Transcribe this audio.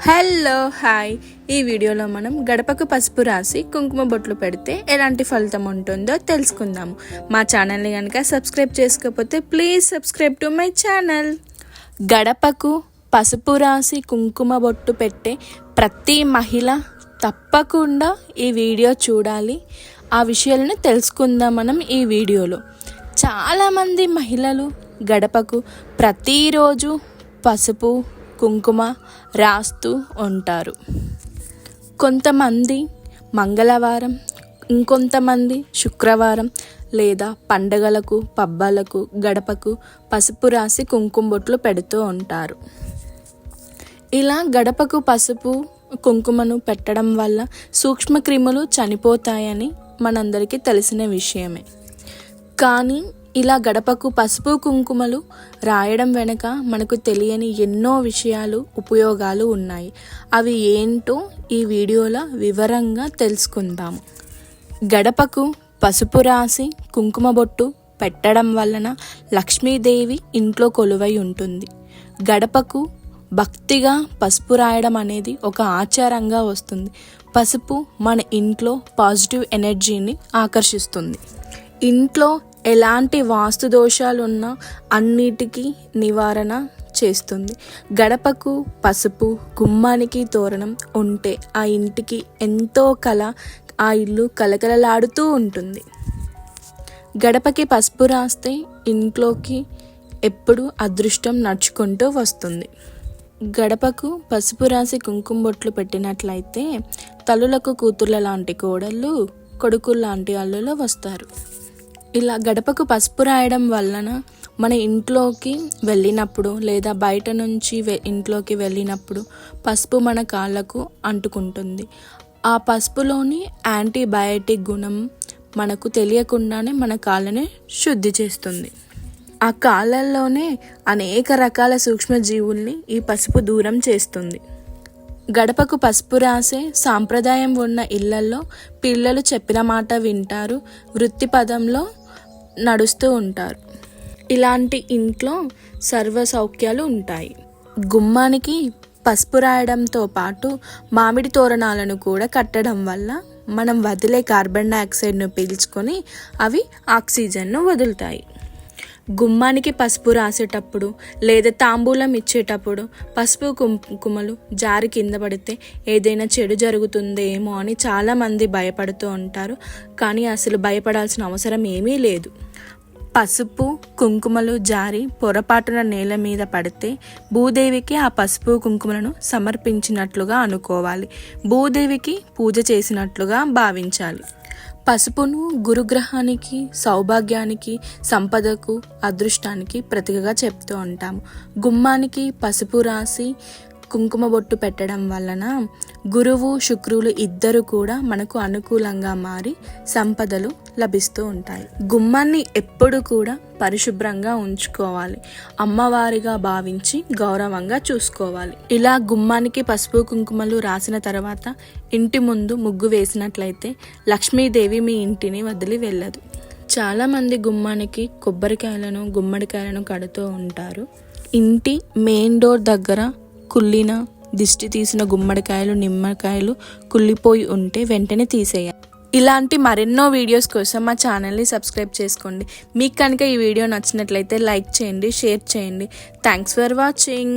Hello hi ఈ వీడియోలో మనం గడపకు పసుపు రాసి కుంకుమ బొట్లు పెడితే ఎలాంటి ఫలితం ఉంటుందో తెలుసుకుందాము మా ఛానల్ని కనుక సబ్స్క్రైబ్ చేసుకోకపోతే please subscribe to my channel. గడపకు పసుపు రాసి కుంకుమ బొట్టు పెట్టే ప్రతి మహిళ తప్పకుండా ఈ వీడియో చూడాలి. ఆ విషయాలను తెలుసుకుందాం మనం ఈ వీడియోలో. చాలామంది మహిళలు గడపకు ప్రతిరోజు పసుపు కుంకుమ రాస్తూ ఉంటారు. కొంతమంది మంగళవారం ఇంకొంతమంది శుక్రవారం లేదా పండగలకు పబ్బాలకు గడపకు పసుపు రాసి కుంకుమ బొట్లు పెడుతూ ఉంటారు. ఇలా గడపకు పసుపు కుంకుమను పెట్టడం వల్ల సూక్ష్మక్రిములు చనిపోతాయని మనందరికీ తెలిసిన విషయమే. కానీ ఇలా గడపకు పసుపు కుంకుమలు రాయడం వెనుక మనకు తెలియని ఎన్నో విషయాలు ఉపయోగాలు ఉన్నాయి. అవి ఏంటో ఈ వీడియోలో వివరంగా తెలుసుకుందాము గడపకు పసుపు రాసి కుంకుమ బొట్టు పెట్టడం వలన లక్ష్మీదేవి ఇంట్లో కొలువై ఉంటుంది. గడపకు భక్తిగా పసుపు రాయడం అనేది ఒక ఆచారంగా వస్తుంది. పసుపు మన ఇంట్లో పాజిటివ్ ఎనర్జీని ఆకర్షిస్తుంది. ఇంట్లో ఎలాంటి వాస్తు దోషాలు ఉన్నా అన్నిటికీ నివారణ చేస్తుంది. గడపకు పసుపు గుమ్మానికి తోరణం ఉంటే ఆ ఇంటికి ఎంతో కళ ఆ ఇల్లు కలకలలాడుతూ ఉంటుంది. గడపకి పసుపు రాస్తే ఇంట్లోకి ఎప్పుడు అదృష్టం నడుచుకుంటూ వస్తుంది. గడపకు పసుపు రాసి కుంకుమ బొట్లు పెట్టినట్లయితే తల్లులకు కూతుర్ల లాంటి కోడళ్ళు కొడుకులు లాంటి అల్లులు వస్తారు. ఇలా గడపకు పసుపు రాయడం వలన మన ఇంట్లోకి వెళ్ళినప్పుడు లేదా బయట నుంచి ఇంట్లోకి వెళ్ళినప్పుడు పసుపు మన కాళ్ళకు అంటుకుంటుంది. ఆ పసుపులోని యాంటీబయాటిక్ గుణం మనకు తెలియకుండానే మన కాళ్ళని శుద్ధి చేస్తుంది. ఆ కాళ్ళల్లోనే అనేక రకాల సూక్ష్మజీవుల్ని ఈ పసుపు దూరం చేస్తుంది. గడపకు పసుపు రాసే సాంప్రదాయం ఉన్న ఇళ్ళలో పిల్లలు చెప్పిన మాట వింటారు. వృత్తి పదంలో నడుస్తూ ఉంటారు. ఇలాంటి ఇంట్లో సర్వ సౌఖ్యాలు ఉంటాయి. గుమ్మానికి పసుపు రాయడంతో పాటు మామిడి తోరణాలను కూడా కట్టడం వల్ల మనం వదిలే కార్బన్ డైఆక్సైడ్ను పీల్చుకొని అవి ఆక్సిజన్ను వదులుతాయి. గుమ్మానికి పసుపు రాసేటప్పుడు లేదా తాంబూలం ఇచ్చేటప్పుడు పసుపు కుంకుమలు జారి కింద పడితే ఏదైనా చెడు జరుగుతుందేమో అని చాలామంది భయపడుతూ ఉంటారు. కానీ అసలు భయపడాల్సిన అవసరం ఏమీ లేదు. పసుపు కుంకుమలు జారి పొరపాటున నేల మీద పడితే భూదేవికి ఆ పసుపు కుంకుమలను సమర్పించినట్లుగా అనుకోవాలి. భూదేవికి పూజ చేసినట్లుగా భావించాలి. పసుపును గురుగ్రహానికి సౌభాగ్యానికి సంపదకు అదృష్టానికి ప్రతికగా చెప్తూ ఉంటాము. గుమ్మానికి పసుపు రాసి కుంకుమ బొట్టు పెట్టడం వలన గురువు శుక్రులు ఇద్దరు కూడా మనకు అనుకూలంగా మారి సంపదలు లభిస్తూ ఉంటాయి. గుమ్మాన్ని ఎప్పుడు కూడా పరిశుభ్రంగా ఉంచుకోవాలి. అమ్మవారిగా భావించి గౌరవంగా చూసుకోవాలి. ఇలా గుమ్మానికి పసుపు కుంకుమలు రాసిన తర్వాత ఇంటి ముందు ముగ్గు వేసినట్లయితే లక్ష్మీదేవి మీ ఇంటిని వదిలి వెళ్ళదు. చాలామంది గుమ్మానికి కొబ్బరికాయలను గుమ్మడికాయలను కడుతూ ఉంటారు. ఇంటి మెయిన్ డోర్ దగ్గర కుళ్ళిన దిష్టి తీసిన గుమ్మడికాయలు నిమ్మకాయలు కుళ్ళిపోయి ఉంటే వెంటనే తీసేయాలి. ఇలాంటి మరెన్నో వీడియోస్ కోసం మా ఛానల్ని సబ్స్క్రైబ్ చేసుకోండి. మీకు కనుక ఈ వీడియో నచ్చినట్లయితే లైక్ చేయండి షేర్ చేయండి. Thanks for watching